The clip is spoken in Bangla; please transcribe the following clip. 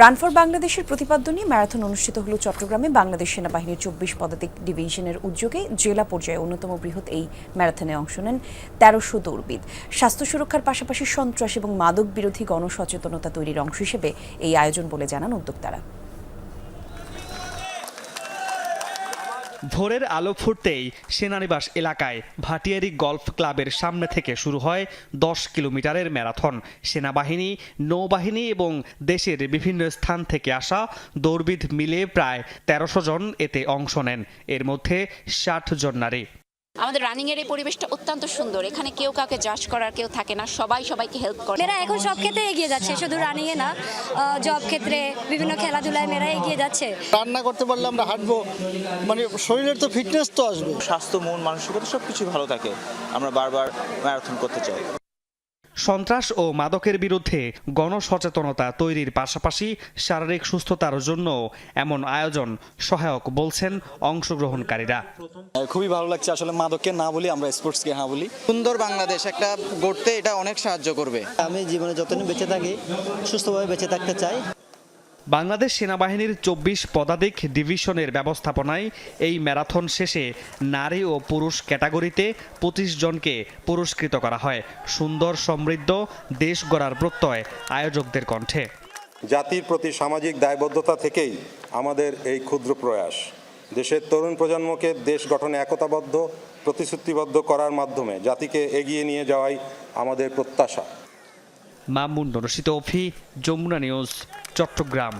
রান ফর বাংলাদেশের প্রতিপাদ্য নিয়ে ম্যারাথন অনুষ্ঠিত হল চট্টগ্রামে বাংলাদেশ সেনাবাহিনীর চব্বিশ পদাতিক ডিভিশনের উদ্যোগে জেলা পর্যায়ে অন্যতম বৃহৎ এই ম্যারাথনে অংশ নেন তেরোশো দৌড়বিদ। স্বাস্থ্য সুরক্ষার পাশাপাশি সন্ত্রাস এবং মাদক বিরোধী গণসচেতনতা তৈরির অংশ হিসেবে এই আয়োজন বলে জানান উদ্যোক্তারা। ভোরের আলো ফুটতেই সেনানিবাস এলাকায় ভাটিয়ারি গল্ফ ক্লাবের সামনে থেকে শুরু হয় দশ কিলোমিটারের ম্যারাথন। সেনাবাহিনী, নৌবাহিনী এবং দেশের বিভিন্ন স্থান থেকে আসা দৌড়বিদ মিলে প্রায় তেরোশো জন এতে অংশ নেন। এর মধ্যে ষাট জন নারী। আমাদের রানিং এর এই পরিবেশটা অত্যন্ত সুন্দর। এখানে কেউ কাউকে জাজ করার কেউ থাকে না। সবাই সবাইকে হেল্প করে। মেয়েরা এখন সব ক্ষেত্রে এগিয়ে যাচ্ছে শুধু রানিং এ না জব ক্ষেত্রে বিভিন্ন খেলাধুলায় মেয়েরা এগিয়ে যাচ্ছে। রান্না করতে পারলে আমরা হাঁটবো। মানে শরীরের তো ফিটনেস তো আসবে। স্বাস্থ্য মন মানসিকতা সবকিছু ভালো থাকে। আমরা বারবার ম্যারাথন করতে চাই। সন্ত্রাস ও মাদকের বিরুদ্ধে গণসচেতনতা তৈরির পাশাপাশি শারীরিক সুস্থতার জন্য এমন আয়োজন সহায়ক বলছেন অংশগ্রহণকারীরা। খুবই ভালো লাগছে আসলে মাদককে না বলি আমরা স্পোর্টসকে হ্যাঁ বলি। সুন্দর বাংলাদেশ একটা গড়তে এটা অনেক সাহায্য করবে। আমি জীবনে যতদিন বেঁচে থাকি সুস্থভাবে বেঁচে থাকতে চাই। বাংলাদেশ সেনাবাহিনীর চব্বিশ পদাতিক ডিভিশনের ব্যবস্থাপনায় এই ম্যারাথন শেষে নারী ও পুরুষ ক্যাটাগরিতে পঁচিশ জনকে পুরস্কৃত করা হয়। সুন্দর সমৃদ্ধ, দেশ গড়ার প্রত্যয় আয়োজকদের কণ্ঠে। জাতির প্রতি সামাজিক দায়বদ্ধতা থেকেই আমাদের এই ক্ষুদ্র প্রয়াস। দেশের তরুণ প্রজন্মকে দেশ গঠনে একতাবদ্ধ, প্রতিশ্রুতিবদ্ধ করার মাধ্যমে জাতিকে এগিয়ে নিয়ে যাওয়াই আমাদের প্রত্যাশা। মামুন রশিদ অফি যমুনা নিউজ চট্টগ্রাম।